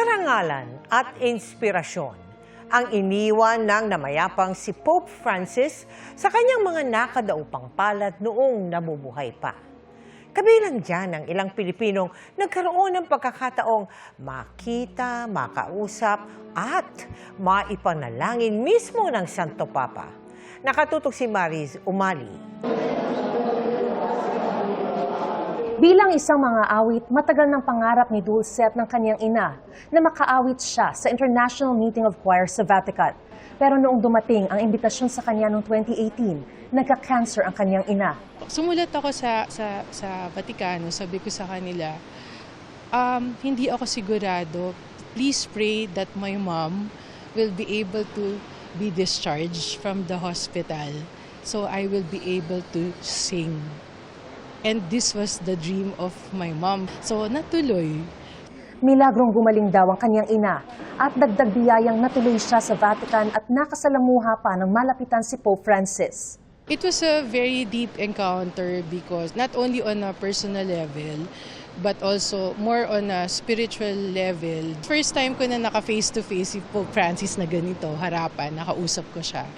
Karangalan at inspirasyon ang iniwan ng namayapang si Pope Francis sa kanyang mga nakadaupang palad noong nabubuhay pa. Kabilang dyan ang ilang Pilipinong nagkaroon ng pagkakataong makita, makausap at maipanalangin mismo ng Santo Papa. Nakatutok si Maris Umali. Bilang isang mga awit, matagal ng pangarap ni Dulce at ng kanyang ina na makaawit siya sa International Meeting of Choirs sa Vatican. Pero noong dumating ang imbitasyon sa kanya noong 2018, nagka-cancer ang kanyang ina. Sumulat ako sa, sa, sa Vaticano, sabi ko sa kanila, um, hindi ako sigurado. Please pray that my mom will be able to be discharged from the hospital so I will be able to sing. And this was the dream of my mom. So natuloy. Milagrong gumaling daw ang kanyang ina at dagdag biyayang natuloy siya sa Vatican at nakasalamuha pa ng malapitan si Pope Francis. It was a very deep encounter because not only on a personal level, but also more on a spiritual level. First time ko na naka face to face si Pope Francis na ganito, harapan, nakausap ko siya.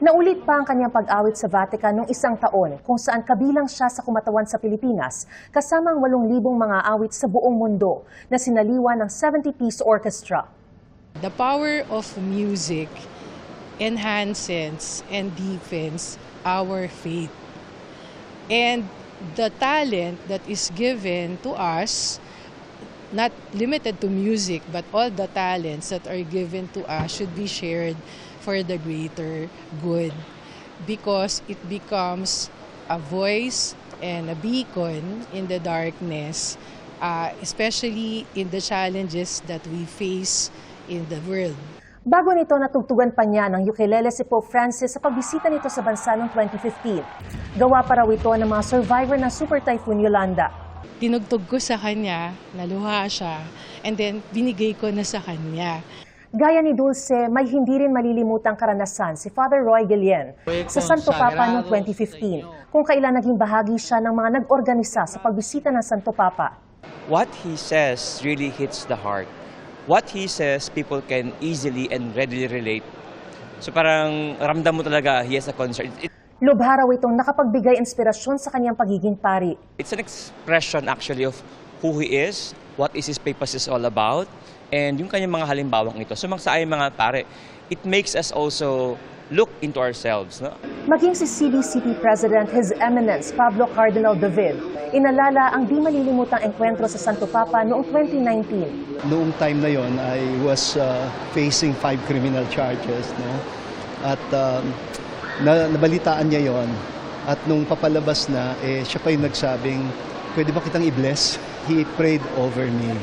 Naulit pa ang kanyang pag-awit sa Vatican noong isang taon kung saan kabilang siya sa kumatawan sa Pilipinas kasama ang 8,000 mga awit sa buong mundo na sinaliwa ng 70-piece orchestra. The power of music enhances and deepens our faith. And the talent that is given to us, not limited to music, but all the talents that are given to us should be shared for the greater good because it becomes a voice and a beacon in the darkness, uh, especially in the challenges that we face in the world. Bago nito natugtugan pa niya ng ukulele si Pope Francis sa pagbisita nito sa bansa noong 2015. Gawa pa raw ito ng mga survivor ng Super Typhoon Yolanda. Tinugtog ko sa kanya, naluha siya, and then binigay ko na sa kanya. Gaya ni Dulce, may hindi rin malilimutang karanasan si Father Roy Guillen sa Santo Papa noong 2015 kung kailan naging bahagi siya ng mga nag-organisa sa pagbisita ng Santo Papa. what he says really hits the heart. What he says, people can easily and readily relate. So parang ramdam mo talaga he has a concern. It- Lubha raw itong nakapagbigay inspirasyon sa kanyang pagiging pari. it's an expression actually of who he is, what is his papacy is all about, and yung kanyang mga halimbawang ito. So mga sa aking mga pare, it makes us also look into ourselves. No? Maging si CBCP President His Eminence Pablo Cardinal David, inalala ang di malilimutang enkwentro sa Santo Papa noong 2019. Noong time na yon, I was uh, facing five criminal charges. No? At um, na, nabalitaan niya yon. At nung papalabas na, eh, siya pa yung nagsabing, pwede ba kitang i-bless? He prayed over me.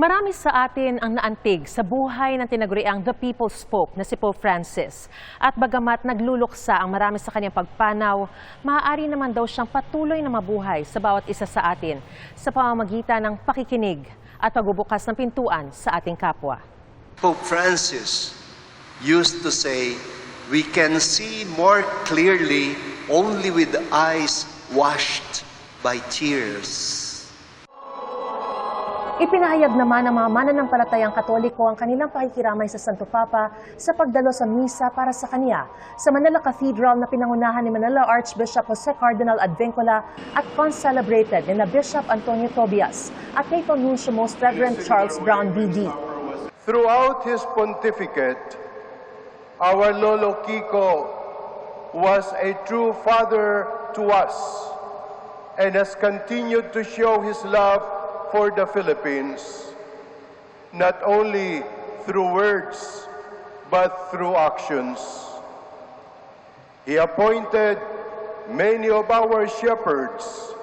Marami sa atin ang naantig sa buhay ng tinaguriang The People's Pope na si Pope Francis. At bagamat nagluluksa ang marami sa kanyang pagpanaw, maaari naman daw siyang patuloy na mabuhay sa bawat isa sa atin sa pamamagitan ng pakikinig at pagbubukas ng pintuan sa ating kapwa. Pope Francis used to say, We can see more clearly only with eyes washed by tears. Ipinahayag naman ng mga mananampalatayang katoliko ang kanilang pakikiramay sa Santo Papa sa pagdalo sa misa para sa kanya sa Manila Cathedral na pinangunahan ni Manila Archbishop Jose Cardinal Advincula at concelebrated ni na Bishop Antonio Tobias at Papal Nuncio Most Reverend Charles Brown BD. Throughout his pontificate, our Lolo Kiko was a true father to us and has continued to show his love for the Philippines, not only through words, but through actions. He appointed many of our shepherds,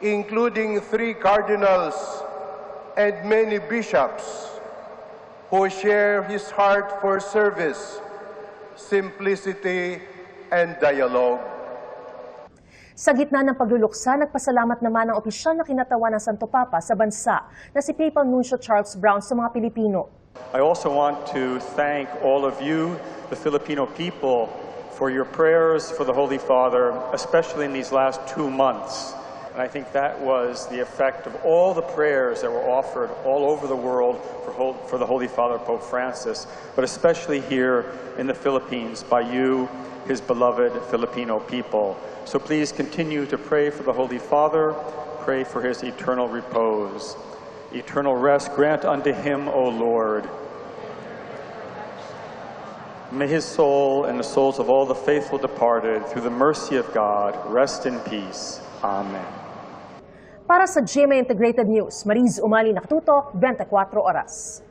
including three cardinals and many bishops, who share his heart for service, simplicity, and dialogue. Sa gitna ng pagluluksa, nagpasalamat naman ang opisyal na kinatawan ng Santo Papa sa bansa na si Papal Nuncio Charles Brown sa mga Pilipino. I also want to thank all of you, the Filipino people, for your prayers for the Holy Father, especially in these last two months. And I think that was the effect of all the prayers that were offered all over the world for, for the Holy Father Pope Francis, but especially here in the Philippines by you, his beloved Filipino people. So please continue to pray for the Holy Father, pray for his eternal repose. Eternal rest grant unto him, O Lord. May his soul and the souls of all the faithful departed, through the mercy of God, rest in peace. Amen. Para sa GMA Integrated News, Mariz Umali Nakatutok, 24 Oras.